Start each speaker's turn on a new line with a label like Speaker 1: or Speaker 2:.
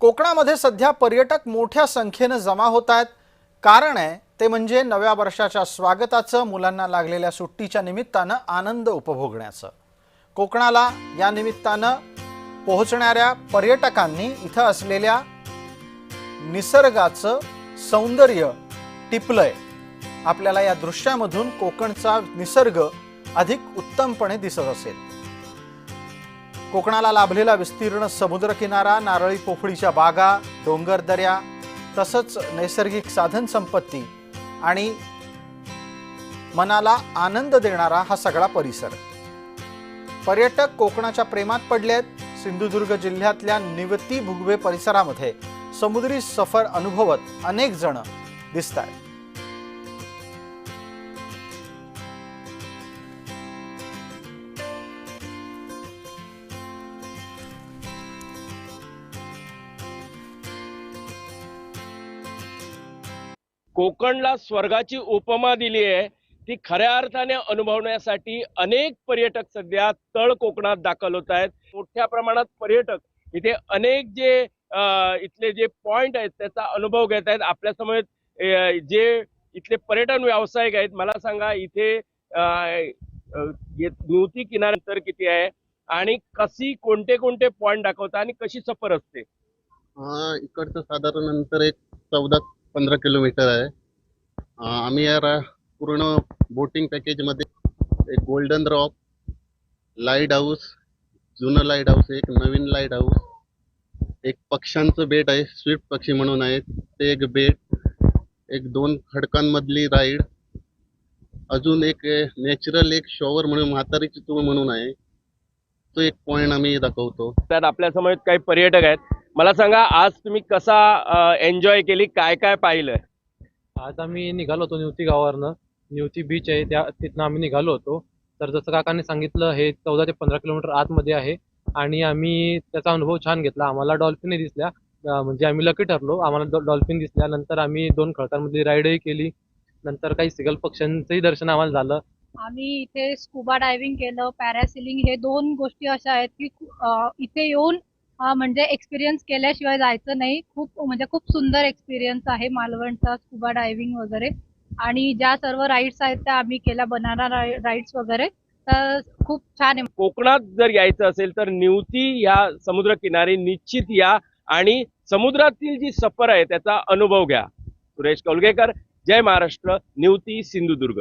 Speaker 1: कोकणामध्ये सध्या पर्यटक मोठ्या संख्येनं जमा होत आहेत. कारण आहे ते म्हणजे नव्या वर्षाच्या स्वागताचं मुलांना लागलेल्या सुट्टीच्या निमित्तानं आनंद उपभोगण्याचं. कोकणाला या निमित्तानं पोहोचणाऱ्या पर्यटकांनी इथं असलेल्या निसर्गाचं सौंदर्य टिपलंय. आपल्याला या दृश्यामधून कोकणचा निसर्ग अधिक उत्तमपणे दिसत असेल. कोकणाला लाभलेला विस्तीर्ण समुद्रकिनारा नारळी पोफळीच्या बागा डोंगर दऱ्या तसंच नैसर्गिक साधन संपत्ती आणि मनाला आनंद देणारा हा सगळा परिसर. पर्यटक कोकणाच्या प्रेमात पडले आहेत. सिंधुदुर्ग जिल्ह्यातल्या निवती भुगवे परिसरामध्ये समुद्री सफर अनुभवत अनेक जण दिसत आहेत
Speaker 2: कोकणला स्वर्गाची उपमा दिली आहे ती खऱ्या अर्थाने अनुभवण्यासाठी अनेक पर्यटक सध्या तळ कोकणात दाखल होत आहेत. मोठ्या प्रमाणात पर्यटक इथे अनेक जे इथले जे पॉइंट आहेत त्याचा अनुभव घेत आहेत. आपल्यासमोर जे इथले पर्यटन व्यावसायिक आहेत मला सांगा इथे अं, किनार किती आहे आणि कशी कोणते कोणते पॉइंट दाखवतात आणि कशी सफर असते?
Speaker 3: इकडचं साधारण अंतर एक चौदा पंधरा किलोमीटर आहे. आम्ही या रा- पूर्ण बोटिंग पॅकेजमध्ये एक गोल्डन रॉक लाइट हाऊस जुनं लाइट हाऊस एक नवीन लाइट हाऊस एक पक्ष्यांचं बेट आहे स्विफ्ट पक्षी म्हणून आहे ते एक बेट एक दोन खडकांमधली राईड अजून एक नॅचरल एक शॉवर म्हणून म्हातारीची तूळ म्हणून आहे. तो एक पॉईंट आम्ही दाखवतो.
Speaker 2: त्यात आपल्यासमोर काही पर्यटक आहेत. मला सांगा आज तुम्ही कसा एन्जॉय केली? काय काय पाहिलं?
Speaker 4: आज आम्ही निघालो होतो निवती गावावरनं. निवती बीच आहे त्या तिथनं आम्ही निघालो होतो. तर जसं काकांनी सांगितलं हे चौदा ते पंधरा किलोमीटर आतमध्ये आहे. आणि आम्ही त्याचा अनुभव छान घेतला. आम्हाला डॉल्फिनही दिसल्या. म्हणजे आम्ही लकी ठरलो. आम्हाला डॉल्फिन दिसल्या. नंतर आम्ही दोन खडकांमधली राईडही केली. नंतर काही सिगल पक्ष्यांचंही दर्शन आम्हाला झालं.
Speaker 5: आम्ही इथे स्कुबा डायव्हिंग केलं. पॅरासिलिंग हे दोन गोष्टी अशा आहेत की इथे येऊन म्हणजे एक्सपिरियन्स केल्याशिवाय जायचं नाही. खूप म्हणजे खूप सुंदर एक्सपिरियन्स आहे मालवणचा स्कुबा डायव्हिंग वगैरे. आणि ज्या सर्व राईड्स आहेत त्या आम्ही केल्या बनाना राईड्स वगैरे. तर खूप छान आहे.
Speaker 2: कोकणात जर यायचं असेल तर निवती या समुद्र किनारी निश्चित या. आणि समुद्रातील जी सफर आहे त्याचा अनुभव घ्या. सुरेश कौलगेकर जय महाराष्ट्र निवती सिंधुदुर्ग.